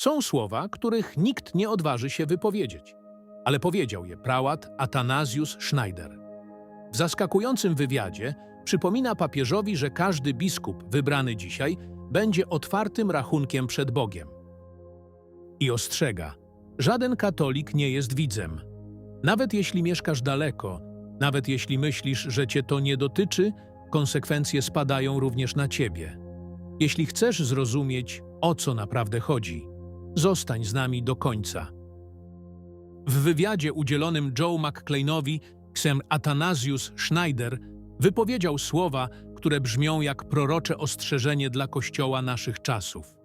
Są słowa, których nikt nie odważy się wypowiedzieć, ale powiedział je prałat Atanazjusz Schneider. W zaskakującym wywiadzie przypomina papieżowi, że każdy biskup wybrany dzisiaj będzie otwartym rachunkiem przed Bogiem. I ostrzega, żaden katolik nie jest widzem. Nawet jeśli mieszkasz daleko, nawet jeśli myślisz, że cię to nie dotyczy, konsekwencje spadają również na ciebie. Jeśli chcesz zrozumieć, o co naprawdę chodzi, zostań z nami do końca. W wywiadzie udzielonym Joe McClainowi ksem Atanasius Schneider wypowiedział słowa, które brzmią jak prorocze ostrzeżenie dla Kościoła naszych czasów.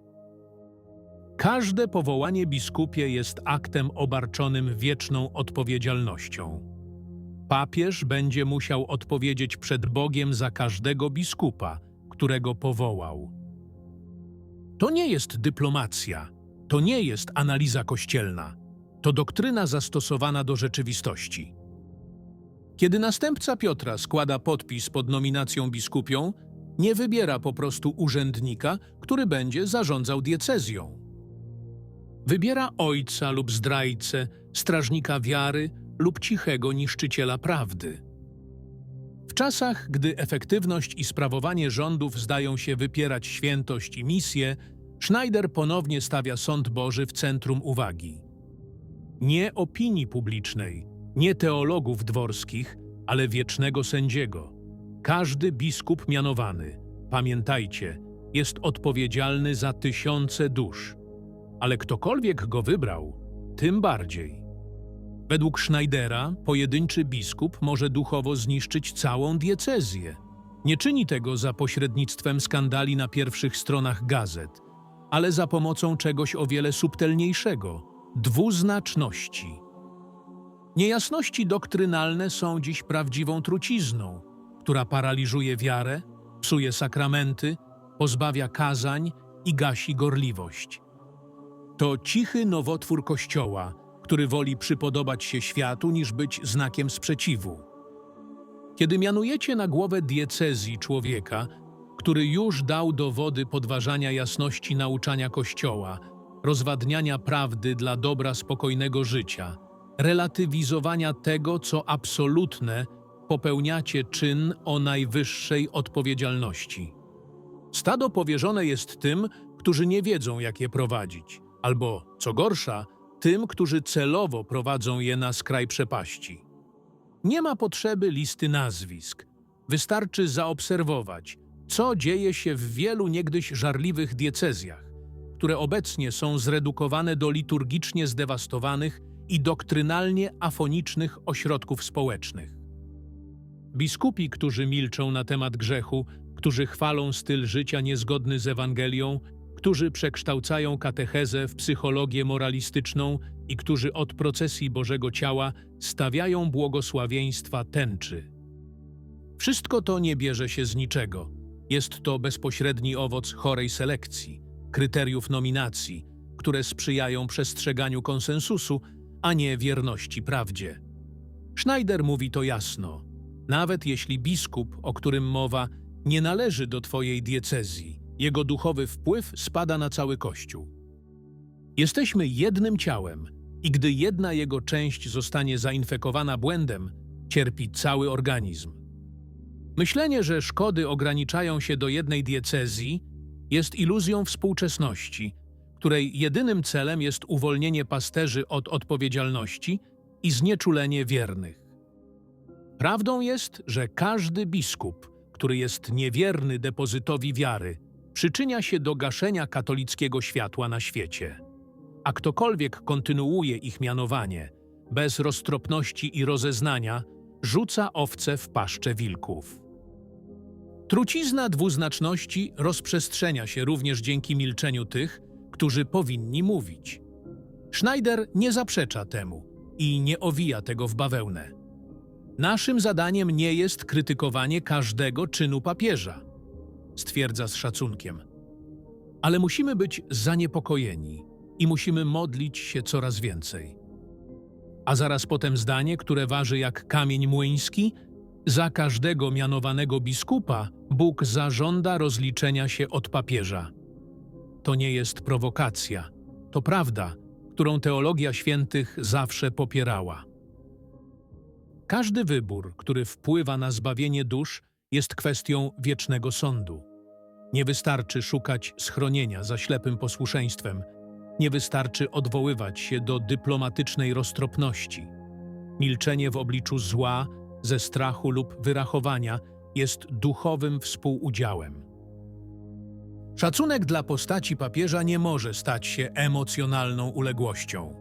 Każde powołanie biskupie jest aktem obarczonym wieczną odpowiedzialnością. Papież będzie musiał odpowiedzieć przed Bogiem za każdego biskupa, którego powołał. To nie jest dyplomacja, to nie jest analiza kościelna, to doktryna zastosowana do rzeczywistości. Kiedy następca Piotra składa podpis pod nominacją biskupią, nie wybiera po prostu urzędnika, który będzie zarządzał diecezją. Wybiera ojca lub zdrajcę, strażnika wiary lub cichego niszczyciela prawdy. W czasach, gdy efektywność i sprawowanie rządów zdają się wypierać świętość i misję, Schneider ponownie stawia sąd Boży w centrum uwagi. Nie opinii publicznej, nie teologów dworskich, ale wiecznego sędziego. Każdy biskup mianowany, pamiętajcie, jest odpowiedzialny za tysiące dusz. Ale ktokolwiek go wybrał, tym bardziej. Według Schneidera pojedynczy biskup może duchowo zniszczyć całą diecezję. Nie czyni tego za pośrednictwem skandali na pierwszych stronach gazet, ale za pomocą czegoś o wiele subtelniejszego dwuznaczności. Niejasności doktrynalne są dziś prawdziwą trucizną, która paraliżuje wiarę, psuje sakramenty, pozbawia kazań i gasi gorliwość. To cichy nowotwór Kościoła, który woli przypodobać się światu niż być znakiem sprzeciwu. Kiedy mianujecie na głowę diecezji człowieka, który już dał dowody podważania jasności nauczania Kościoła, rozwadniania prawdy dla dobra spokojnego życia, relatywizowania tego, co absolutne, popełniacie czyn o najwyższej odpowiedzialności. Stado powierzone jest tym, którzy nie wiedzą, jak je prowadzić, albo, co gorsza, tym, którzy celowo prowadzą je na skraj przepaści. Nie ma potrzeby listy nazwisk. Wystarczy zaobserwować, co dzieje się w wielu niegdyś żarliwych diecezjach, które obecnie są zredukowane do liturgicznie zdewastowanych i doktrynalnie afonicznych ośrodków społecznych. Biskupi, którzy milczą na temat grzechu, którzy chwalą styl życia niezgodny z Ewangelią, którzy przekształcają katechezę w psychologię moralistyczną i którzy od procesji Bożego Ciała stawiają błogosławieństwa tęczy. Wszystko to nie bierze się z niczego. Jest to bezpośredni owoc chorej selekcji, kryteriów nominacji, które sprzyjają przestrzeganiu konsensusu, a nie wierności prawdzie. Schneider mówi to jasno. Nawet jeśli biskup, o którym mowa, nie należy do twojej diecezji, jego duchowy wpływ spada na cały Kościół. Jesteśmy jednym ciałem i gdy jedna jego część zostanie zainfekowana błędem, cierpi cały organizm. Myślenie, że szkody ograniczają się do jednej diecezji, jest iluzją współczesności, której jedynym celem jest uwolnienie pasterzy od odpowiedzialności i znieczulenie wiernych. Prawdą jest, że każdy biskup, który jest niewierny depozytowi wiary, przyczynia się do gaszenia katolickiego światła na świecie. A ktokolwiek kontynuuje ich mianowanie, bez roztropności i rozeznania, rzuca owce w paszcze wilków. Trucizna dwuznaczności rozprzestrzenia się również dzięki milczeniu tych, którzy powinni mówić. Schneider nie zaprzecza temu i nie owija tego w bawełnę. Naszym zadaniem nie jest krytykowanie każdego czynu papieża, stwierdza z szacunkiem. Ale musimy być zaniepokojeni i musimy modlić się coraz więcej. A zaraz potem zdanie, które waży jak kamień młyński, za każdego mianowanego biskupa Bóg zażąda rozliczenia się od papieża. To nie jest prowokacja, to prawda, którą teologia świętych zawsze popierała. Każdy wybór, który wpływa na zbawienie dusz, jest kwestią wiecznego sądu. Nie wystarczy szukać schronienia za ślepym posłuszeństwem, nie wystarczy odwoływać się do dyplomatycznej roztropności. Milczenie w obliczu zła, ze strachu lub wyrachowania jest duchowym współudziałem. Szacunek dla postaci papieża nie może stać się emocjonalną uległością.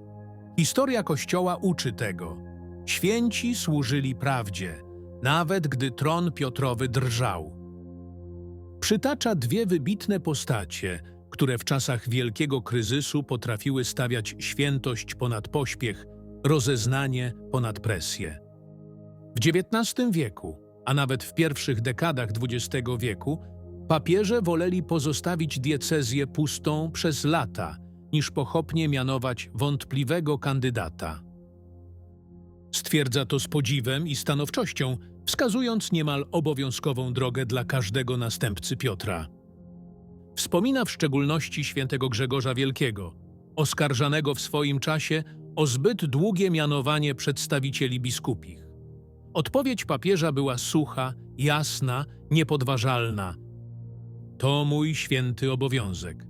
Historia Kościoła uczy tego. Święci służyli prawdzie, nawet gdy tron Piotrowy drżał. Przytacza dwie wybitne postacie, które w czasach wielkiego kryzysu potrafiły stawiać świętość ponad pośpiech, rozeznanie ponad presję. W XIX wieku, a nawet w pierwszych dekadach XX wieku, papieże woleli pozostawić diecezję pustą przez lata, niż pochopnie mianować wątpliwego kandydata. Stwierdza to z podziwem i stanowczością, wskazując niemal obowiązkową drogę dla każdego następcy Piotra. Wspomina w szczególności świętego Grzegorza Wielkiego, oskarżanego w swoim czasie o zbyt długie mianowanie przedstawicieli biskupich. Odpowiedź papieża była sucha, jasna, niepodważalna. To mój święty obowiązek.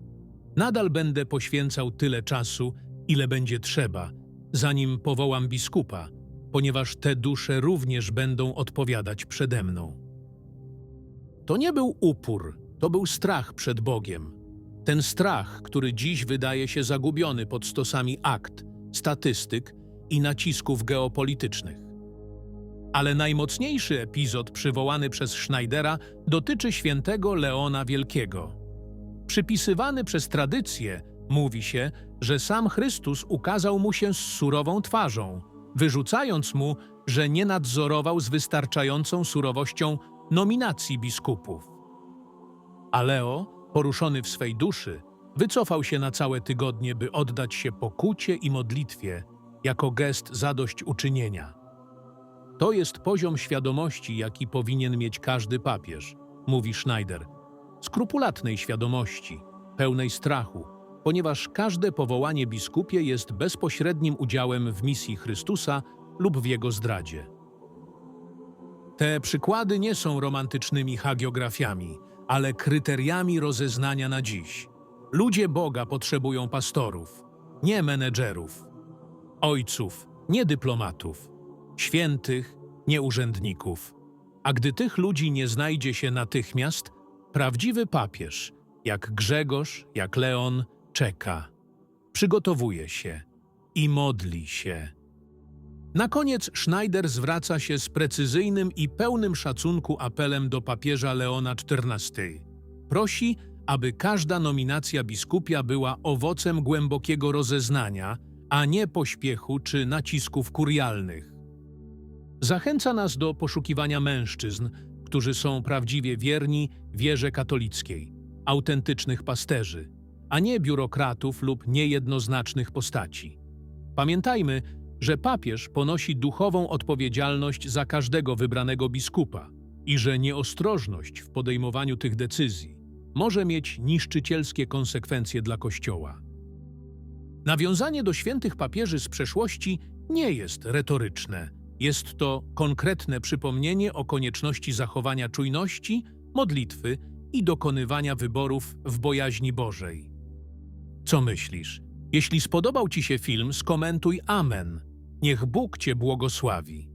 Nadal będę poświęcał tyle czasu, ile będzie trzeba, zanim powołam biskupa, ponieważ te dusze również będą odpowiadać przede mną. To nie był upór, to był strach przed Bogiem. Ten strach, który dziś wydaje się zagubiony pod stosami akt, statystyk i nacisków geopolitycznych. Ale najmocniejszy epizod przywołany przez Schneidera dotyczy świętego Leona Wielkiego. Przypisywany przez tradycję, mówi się, że sam Chrystus ukazał mu się z surową twarzą, wyrzucając mu, że nie nadzorował z wystarczającą surowością nominacji biskupów. A Leo, poruszony w swej duszy, wycofał się na całe tygodnie, by oddać się pokucie i modlitwie jako gest zadośćuczynienia. To jest poziom świadomości, jaki powinien mieć każdy papież, mówi Schneider. Skrupulatnej świadomości, pełnej strachu, ponieważ każde powołanie biskupie jest bezpośrednim udziałem w misji Chrystusa lub w jego zdradzie. Te przykłady nie są romantycznymi hagiografiami, ale kryteriami rozeznania na dziś. Ludzie Boga potrzebują pastorów, nie menedżerów, ojców, nie dyplomatów, świętych, nie urzędników. A gdy tych ludzi nie znajdzie się natychmiast, prawdziwy papież, jak Grzegorz, jak Leon, czeka, przygotowuje się i modli się. Na koniec Schneider zwraca się z precyzyjnym i pełnym szacunku apelem do papieża Leona XIV. Prosi, aby każda nominacja biskupia była owocem głębokiego rozeznania, a nie pośpiechu czy nacisków kurialnych. Zachęca nas do poszukiwania mężczyzn, którzy są prawdziwie wierni wierze katolickiej, autentycznych pasterzy, a nie biurokratów lub niejednoznacznych postaci. Pamiętajmy, że papież ponosi duchową odpowiedzialność za każdego wybranego biskupa i że nieostrożność w podejmowaniu tych decyzji może mieć niszczycielskie konsekwencje dla Kościoła. Nawiązanie do świętych papieży z przeszłości nie jest retoryczne. Jest to konkretne przypomnienie o konieczności zachowania czujności, modlitwy i dokonywania wyborów w bojaźni Bożej. Co myślisz? Jeśli spodobał Ci się film, skomentuj Amen. Niech Bóg Cię błogosławi.